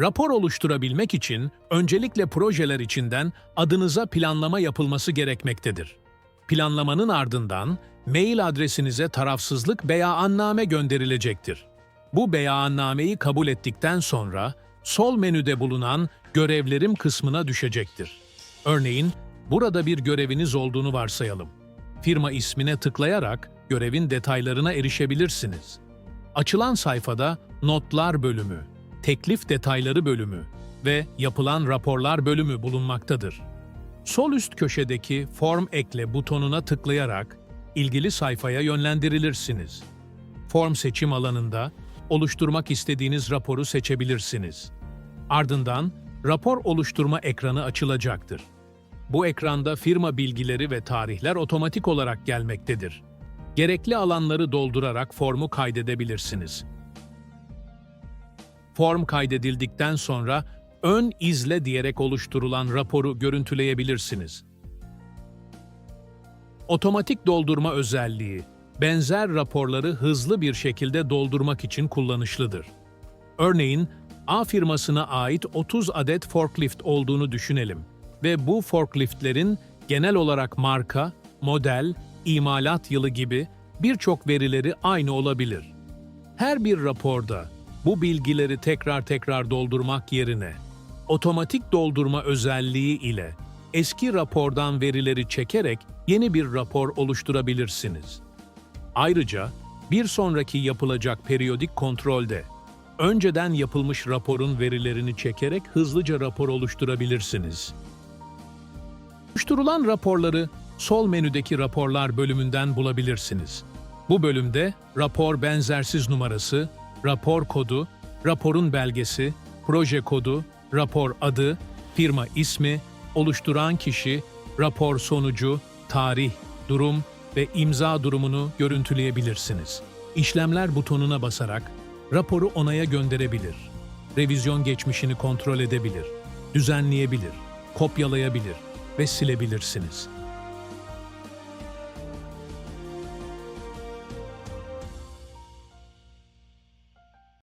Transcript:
Rapor oluşturabilmek için öncelikle projeler içinden adınıza planlama yapılması gerekmektedir. Planlamanın ardından mail adresinize tarafsızlık beyanname gönderilecektir. Bu beyannameyi kabul ettikten sonra sol menüde bulunan görevlerim kısmına düşecektir. Örneğin burada bir göreviniz olduğunu varsayalım. Firma ismine tıklayarak görevin detaylarına erişebilirsiniz. Açılan sayfada Notlar bölümü, Teklif detayları bölümü ve Yapılan raporlar bölümü bulunmaktadır. Sol üst köşedeki Form ekle butonuna tıklayarak ilgili sayfaya yönlendirilirsiniz. Form seçim alanında oluşturmak istediğiniz raporu seçebilirsiniz. Ardından rapor oluşturma ekranı açılacaktır. Bu ekranda firma bilgileri ve tarihler otomatik olarak gelmektedir. Gerekli alanları doldurarak formu kaydedebilirsiniz. Form kaydedildikten sonra ön izle diyerek oluşturulan raporu görüntüleyebilirsiniz. Otomatik doldurma özelliği, benzer raporları hızlı bir şekilde doldurmak için kullanışlıdır. Örneğin, A firmasına ait 30 adet forklift olduğunu düşünelim ve bu forkliftlerin genel olarak marka, model, imalat yılı gibi birçok verileri aynı olabilir. Her bir raporda bu bilgileri tekrar tekrar doldurmak yerine otomatik doldurma özelliği ile eski rapordan verileri çekerek yeni bir rapor oluşturabilirsiniz. Ayrıca bir sonraki yapılacak periyodik kontrolde önceden yapılmış raporun verilerini çekerek hızlıca rapor oluşturabilirsiniz. Oluşturulan raporları sol menüdeki raporlar bölümünden bulabilirsiniz. Bu bölümde rapor benzersiz numarası, rapor kodu, raporun belgesi, proje kodu, rapor adı, firma ismi, oluşturan kişi, rapor sonucu, tarih, durum ve imza durumunu görüntüleyebilirsiniz. İşlemler butonuna basarak raporu onaya gönderebilir, revizyon geçmişini kontrol edebilir, düzenleyebilir, kopyalayabilir ve silebilirsiniz.